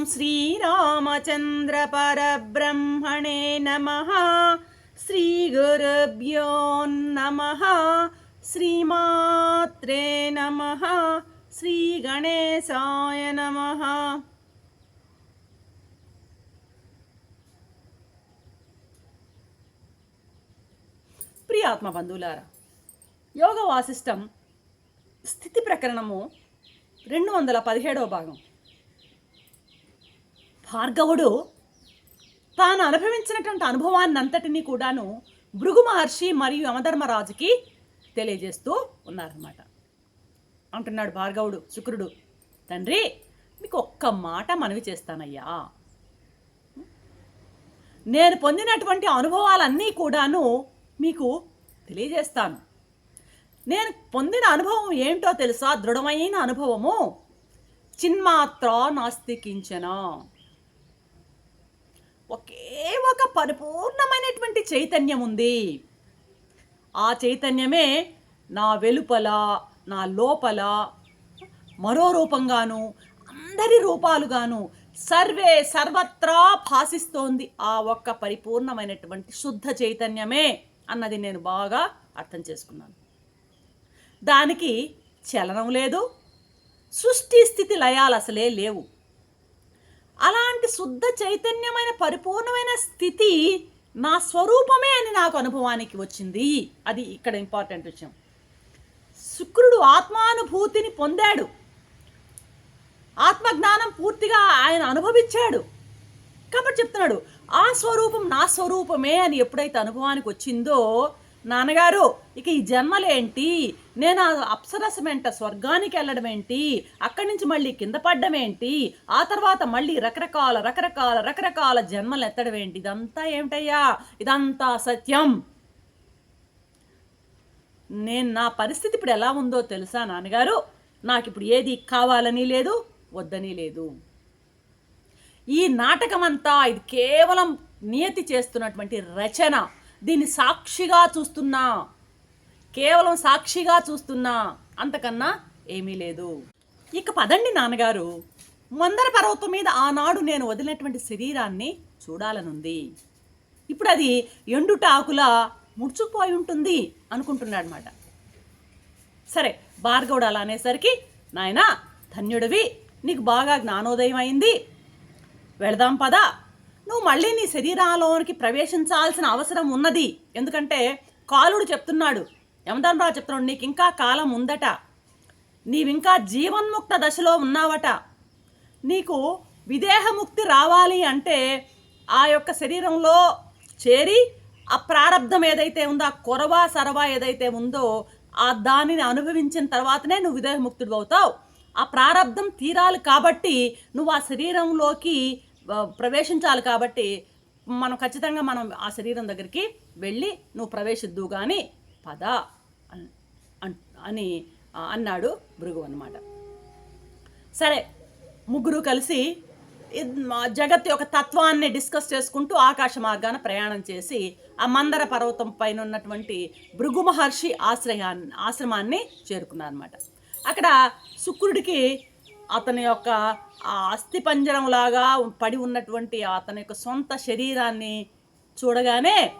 ఓం శ్రీరామచంద్ర పరబ్రహ్మణే నమ. శ్రీ గురుభ్యో నమ. శ్రీమాత్రే నమ. శ్రీ గణేశాయ నమ. ప్రియాత్మ బంధువులారా యోగ వాసిష్టం స్థితి ప్రకరణము రెండు వందల పదిహేడవ భాగం. భార్గవుడు తాను అనుభవించినటువంటి అనుభవాన్ని అంతటినీ కూడాను భృగు మహర్షి మరియు యమధర్మరాజుకి తెలియజేస్తూ ఉన్నారన్నమాట. అంటున్నాడు భార్గవుడు శుక్రుడు తండ్రి మీకు ఒక్క మాట మనవి చేస్తానయ్యా. నేను పొందినటువంటి అనుభవాలన్నీ కూడాను మీకు తెలియజేస్తాను. నేను పొందిన అనుభవం ఏంటో తెలుసా? దృఢమైన అనుభవము. చిన్మాత్ర నాస్తికించనా. ఒకే ఒక పరిపూర్ణమైనటువంటి చైతన్యం ఉంది ఆ చైతన్యమే నా వెలుపల నా లోపల మరో రూపంగాను అందరి రూపాలుగాను సర్వే సర్వత్రా భాసిస్తోంది ఆ ఒక్క పరిపూర్ణమైనటువంటి శుద్ధ చైతన్యమే అన్నది నేను బాగా అర్థం చేసుకున్నాను. దానికి చలనం లేదు సృష్టి స్థితి లయాలు అసలే లేవు. అలాంటి శుద్ధ చైతన్యమైన పరిపూర్ణమైన స్థితి నా స్వరూపమే అని నాకు అనుభవానికి వచ్చింది. అది ఇక్కడ ఇంపార్టెంట్ విషయం. శుక్రుడు ఆత్మానుభూతిని పొందాడు. ఆత్మజ్ఞానం పూర్తిగా ఆయన అనుభవించాడు. కాబట్టి చెప్తున్నాడు ఆ స్వరూపం నా స్వరూపమే అని ఎప్పుడైతే అనుభవానికి వచ్చిందో నాన్నగారు ఇక ఈ జన్మలేంటి? నేను ఆ అప్సరసమేంట స్వర్గానికి వెళ్ళడం ఏంటి? అక్కడి నుంచి మళ్ళీ కింద పడ్డం ఏంటి? ఆ తర్వాత మళ్ళీ రకరకాల రకరకాల రకరకాల జన్మలు ఎత్తడం ఏంటి? ఇదంతా ఏమిటయ్యా? ఇదంతా సత్యం. నేను నా పరిస్థితి ఇప్పుడు ఎలా ఉందో తెలుసా నాన్నగారు? నాకు ఇప్పుడు ఏది కావాలని లేదు వద్దని లేదు. ఈ నాటకం అంతా ఇది కేవలం నియతి చేస్తున్నటువంటి రచన. దీన్ని సాక్షిగా చూస్తున్నా. కేవలం సాక్షిగా చూస్తున్నా. అంతకన్నా ఏమీ లేదు. ఇక పదండి నాన్నగారు. మందర పర్వతం మీద ఆనాడు నేను వదిలినటువంటి శరీరాన్ని చూడాలనుంది. ఇప్పుడు అది ఎండుటాకులా ముడుచుకుపోయి ఉంటుంది అనుకుంటున్నాడు అనమాట సరే భార్గవుడు అలా అనేసరికి నాయనా ధన్యుడివి నీకు బాగా జ్ఞానోదయం అయింది. వెళదాం పదా. నువ్వు మళ్ళీ నీ శరీరాలోనికి ప్రవేశించాల్సిన అవసరం ఉన్నది. ఎందుకంటే కాలుడు చెప్తున్నాడు. యమధర్మరాజు చెప్తున్నాడు నీకు ఇంకా కాలం ఉందట. నీవింకా జీవన్ముక్త దశలో ఉన్నావట. నీకు విదేహముక్తి రావాలి అంటే ఆ యొక్క శరీరంలో చేరి ఆ ప్రారంధం ఏదైతే ఉందో ఆ కొరవ సరవా ఏదైతే ఉందో ఆ దానిని అనుభవించిన తర్వాతనే నువ్వు విదేహముక్తుడు అవుతావు. ఆ ప్రారంధం తీరాలి కాబట్టి నువ్వు ఆ శరీరంలోకి ప్రవేశించాలి కాబట్టి మనం ఖచ్చితంగా మనం ఆ శరీరం దగ్గరికి వెళ్ళి నువ్వు ప్రవేశిద్దు కానీ పద అన్- అన్- అని అన్నాడు భృగు అనమాట సరే ముగ్గురు కలిసి జగత్ యొక్క తత్వాన్ని డిస్కస్ చేసుకుంటూ ఆకాశ మార్గాన ప్రయాణం చేసి ఆ మందర పర్వతం పైన ఉన్నటువంటి భృగు మహర్షి ఆశ్రయాన్ని ఆశ్రమాన్ని చేరుకున్నారన్నమాట. అక్కడ శుక్రుడికి అతని యొక్క అస్థి పంజరంలాగా పడి ఉన్నటువంటి అతని యొక్క సొంత శరీరాన్ని చూడగానే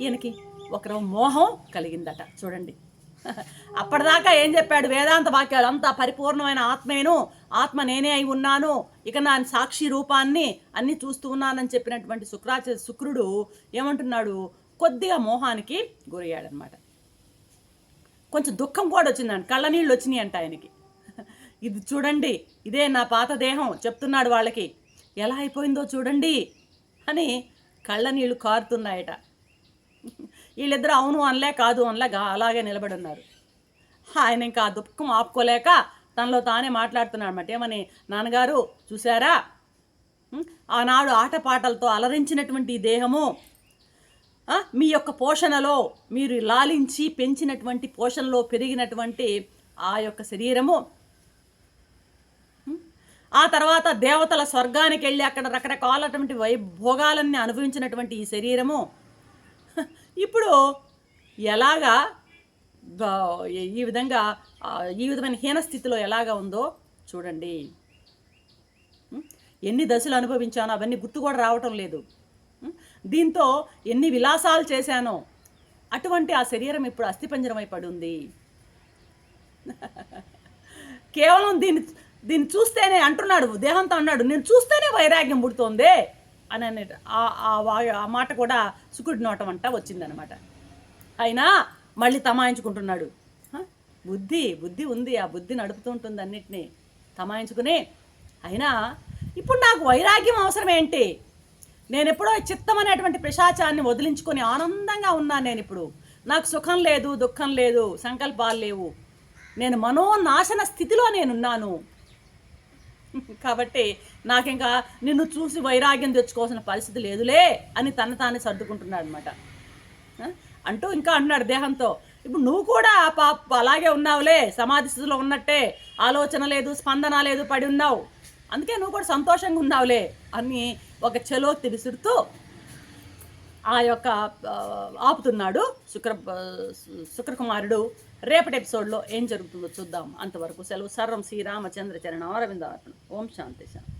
ఈయనకి ఒక మోహం కలిగిందట. చూడండి. అప్పటిదాకా ఏం చెప్పాడు? వేదాంత వాక్యాలు అంతా పరిపూర్ణమైన ఆత్మేను ఆత్మ నేనే అయి ఉన్నాను ఇక నా సాక్షి రూపాన్ని అన్ని చూస్తూ ఉన్నానని చెప్పినటువంటి శుక్రాచ శుక్రుడు ఏమంటున్నాడు? కొద్దిగా మోహానికి గురయ్యాడనమాట కొంచెం దుఃఖం కూడా వచ్చిందండి కళ్ళ నీళ్ళు వచ్చినాయి అంట ఆయనకి. ఇది చూడండి ఇదే నా పాత దేహం చెప్తున్నాడు వాళ్ళకి. ఎలా అయిపోయిందో చూడండి అని కళ్ళ నీళ్ళు కారుతున్నాయట. వీళ్ళిద్దరు అవును అనలే కాదు అనలాగా అలాగే నిలబడి ఉన్నారు ఆయన ఇంకా ఆ దుఃఖం ఆపుకోలేక తనలో తానే మాట్లాడుతున్నాడు అనమాట ఏమని నాన్నగారు చూసారా ఆనాడు ఆటపాటలతో అలరించినటువంటి దేహము మీ యొక్క పోషణలో మీరు లాలించి పెంచినటువంటి పోషణలో పెరిగినటువంటి ఆ యొక్క శరీరము ఆ తర్వాత దేవతల స్వర్గానికి వెళ్ళి అక్కడ రకరకాలటువంటి వై భోగాలన్నీ అనుభవించినటువంటి ఈ శరీరము. ఇప్పుడు ఎలాగా ఈ విధంగా ఈ విధమైన హీన స్థితిలో ఎలాగా ఉందో చూడండి. ఎన్ని దశలు అనుభవించానో అవన్నీ గుర్తు కూడా రావటం లేదు. దీంతో ఎన్ని విలాసాలు చేశానో అటువంటి ఆ శరీరం ఇప్పుడు అస్థిపంజరమై పడి ఉంది కేవలం దీన్ని దీన్ని చూస్తేనే అంటున్నాడు దేహంతో అన్నాడు నేను చూస్తేనే వైరాగ్యం పుడుతోంది అని అనే ఆ- ఆ వా- ఆ మాట కూడా సుకుడి నోటం అంట వచ్చిందనమాట. అయినా మళ్ళీ తమాయించుకుంటున్నాడు. బుద్ధి బుద్ధి ఉంది ఆ బుద్ధి నడుపుతుంటుంది అన్నిటినీ తమాయించుకుని. అయినా ఇప్పుడు నాకు వైరాగ్యం అవసరం ఏంటి? నేను ఎప్పుడో చిత్తం అనేటువంటి పిశాచాన్ని వదిలించుకొని ఆనందంగా ఉన్నాను నేను ఇప్పుడు. నాకు సుఖం లేదు దుఃఖం లేదు సంకల్పాలు లేవు. నేను మనోనాశన స్థితిలో నేనున్నాను. కాబట్టి నాకింకా నిన్ను చూసి వైరాగ్యం తెచ్చుకోవాల్సిన పరిస్థితి లేదులే అని తన తానే సర్దుకుంటున్నాడు అనమాట అంటూ ఇంకా అన్నాడు దేహంతో. ఇప్పుడు నువ్వు కూడా పాప అలాగే ఉన్నావులే సమాధి స్థితిలో ఉన్నట్టే ఆలోచన లేదు స్పందన లేదు పడి ఉన్నావు. అందుకే నువ్వు కూడా సంతోషంగా ఉన్నావులే అని ఒక చెలోక్తి విసురుతూ ఆ యొక్క ఆపుతున్నాడు శుక్ర శుక్రకుమారుడు. రేపటి ఎపిసోడ్లో ఏం జరుగుతుందో చూద్దాం. అంతవరకు సెలవు. సర్వం శ్రీరామచంద్ర చరణ. అరవిందార్పణ. ఓం శాంతి శాంతి.